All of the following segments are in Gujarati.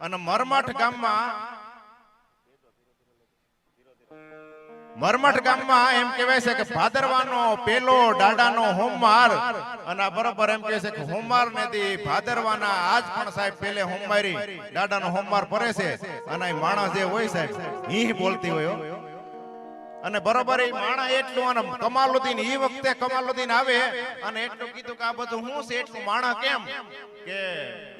અને મરમઠ ગામમાં મરમઠ ગામમાં એમ કહેવાય છે કે ભાદરવાનો પેલો દાડાનો હોમવાર અને બરોબર એમ કહે છે કે હોમવાર ને દી ભાદરવાના આજ પણ સાહેબ પેલે હોમવારી દાડાનો હોમવાર ભરે છે અને માણસ જે હોય સાહેબ ઈ બોલતી હોય. અને બરોબર એ માણા એટલું અને કમાલુદ્દીન એ વખતે કમાલુદ્દીન આવે અને એટલું કીધું કે આ બધું હું છે, એટલું માણા કેમ? કે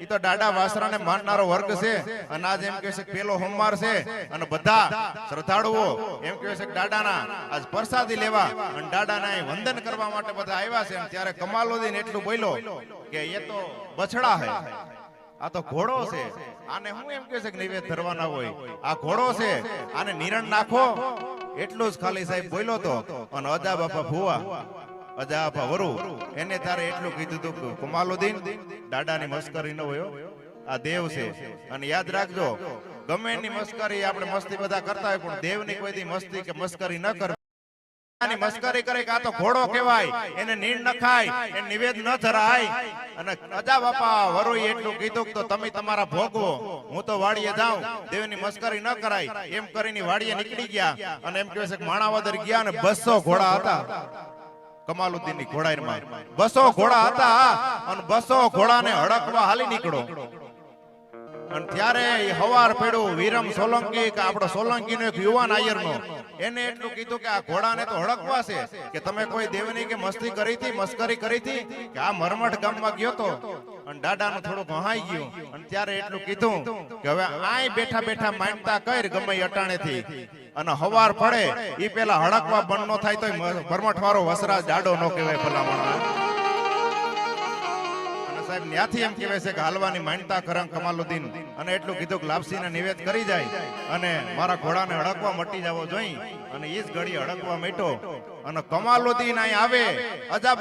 ઈ તો દાડા વાસરાને માનનારો વર્ગ છે અને આજ એમ કહે છે પેલો હોમવાર છે અને બધા શ્રદ્ધાળુઓ એમ કહે છે કે આજ પ્રસાદી લેવા અને દાદાના એ વંદન કરવા માટે બધા આવ્યા છે ત્યારે કમાલુદ્દીન એટલું બોલ્યો કે એ તો બછડા હે. આ તો ઘોડો છે. આને હું એમ કહે છે કે નૈવેદ્ય ધરવાના હોય. આ ઘોડો છે. આને નિરણ નાખો. એટલું જ ખાલી સાહેબ બોલ્યો તો, અને અજા બાપા ભુવા. અજા બાપા વરુ. એને તારે એટલું કીધું તું કે, કમાલુદ્દીન દાદાની મસ્કરી ન હોય આ દેવ છે. અને યાદ રાખજો ગમે એની મસ્કરી આપણે મસ્તી બધા કરતા હોય, પણ દેવની કોઈ મસ્તી કે મસ્કરી ન કરવી. ની મસ્કરી કરે કે આ તો ઘોડો કહેવાય એને નીણ ન ખાય એ નિવેદ ન ધરાય. અને અજા બાપા વરોઈ એટલું કીધું તો તમે તમારા ભોગવો હું તો વાડીએ જાઉં. દેવની મસ્કરી ન કરાય. એમ કરીને વાડીએ નીકળી ગયા અને એમ કહે છે કે માણાવદર ગયા અને બસો ઘોડા હતા. કમાલુદ્દીનની ઘોડાઈમાં બસો ઘોડા હતા અને બસો ઘોડાને હડકવા હાલી નીકળો. અને ત્યારે હવાર પડ્યું વીરમ સોલંકી, કે આપણો સોલંકી નો એક યુવાન આયર નો એને એટલું કીધું કે આ ઘોડાને તો હડકવા છે, કે તમે કોઈ દેવની કે મસ્તી કરી હતી, મસ્કરી કરી હતી, કે આ મરમઠ ગામમાં ગયો તો? અને દાદાનું થોડું ભહાઈ ગયું. અને ત્યારે એટલું કીધું કે હવે આય બેઠા બેઠા માનતા કર ગમે અટાણે થી અને હવાર પડે એ પેલા હડકવા બંધ નો થાય તો મરમઠ વાળો વસરા દાડો નો કહેવાય ભલામણ સાહેબ, ન્યાથી એમ કહેવાય છે કે હાલવાની માનતા કરંગ કમાલુદ્દીન. અને એટલું કીધું કે લાપસીને નિવેદ કરી જાય. અને મારા ઘોડાને હડકવા મટી જવો જોઈ. અને એ જ ઘડી હડકવા મેટો અને કમાલુદ્દીન અહીં આવે. અજા